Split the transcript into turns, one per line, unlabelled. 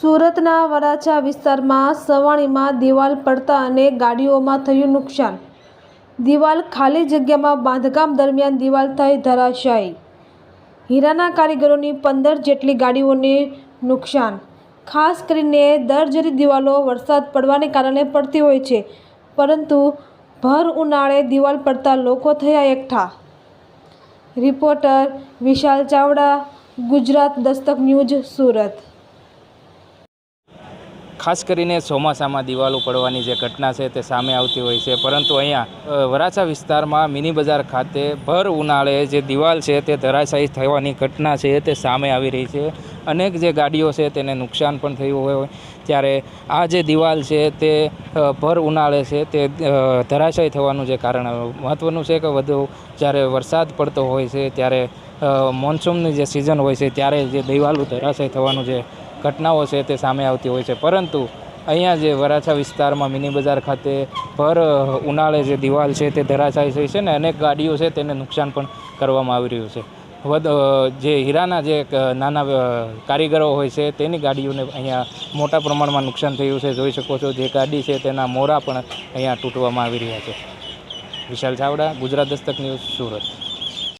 સુરતના વરાછા વિસ્તારમાં સવાણીમાં દિવાલ પડતા અને ગાડીઓમાં થયું નુકસાન. દિવાલ ખાલી જગ્યામાં બાંધકામ દરમિયાન દિવાલ થઈ ધરાશાયી. હીરાના કારીગરોની પંદર જેટલી ગાડીઓને નુકસાન. ખાસ કરીને દરજરી દિવાલો વરસાદ પડવાને કારણે પડતી હોય છે, પરંતુ ભર ઉનાળે દિવાલ પડતા લોકો થયા એકઠા. Reporter Vishal Chavda, Gujarat Dastak news Surat.
ખાસ કરીને ચોમાસામાં દિવાલો પડવાની જે ઘટના છે તે સામે આવતી હોય છે. પરંતુ અહીંયા વરાછા વિસ્તારમાં મિની બજાર ખાતે ભર ઉનાળે જે દિવાલ છે તે ધરાશાયી થવાની ઘટના છે તે સામે આવી રહી છે. અનેક જે ગાડીઓ છે તેને નુકસાન પણ થયું હોય. ત્યારે આ જે દિવાલ છે તે ભર ઉનાળે છે તે ધરાશાયી થવાનું જે કારણ મહત્ત્વનું છે કે વધુ જ્યારે વરસાદ પડતો હોય છે, ત્યારે મોન્સૂનની જે સિઝન હોય છે ત્યારે જે દિવાલો ધરાશાયી થવાનું જે ઘટનાઓ છે તે સામે આવતી હોય છે. પરંતુ અહીંયા જે વરાછા વિસ્તારમાં મિની બજાર ખાતે ભર ઉનાળે જે દિવાલ છે તે ધરાશાયી થઈ છે ને અનેક ગાડીઓ છે તેને નુકસાન પણ કરવામાં આવી રહ્યું છે. જે હીરાના જે નાના કારીગરો હોય છે તેની ગાડીઓને અહીંયા મોટા પ્રમાણમાં નુકસાન થયું છે. જોઈ શકો છો જે ગાડી છે તેના મોરા પણ અહીંયા તૂટવામાં આવી રહ્યા છે. વિશાલ ચાવડા, ગુજરાત દસ્તક ન્યૂઝ સુરત.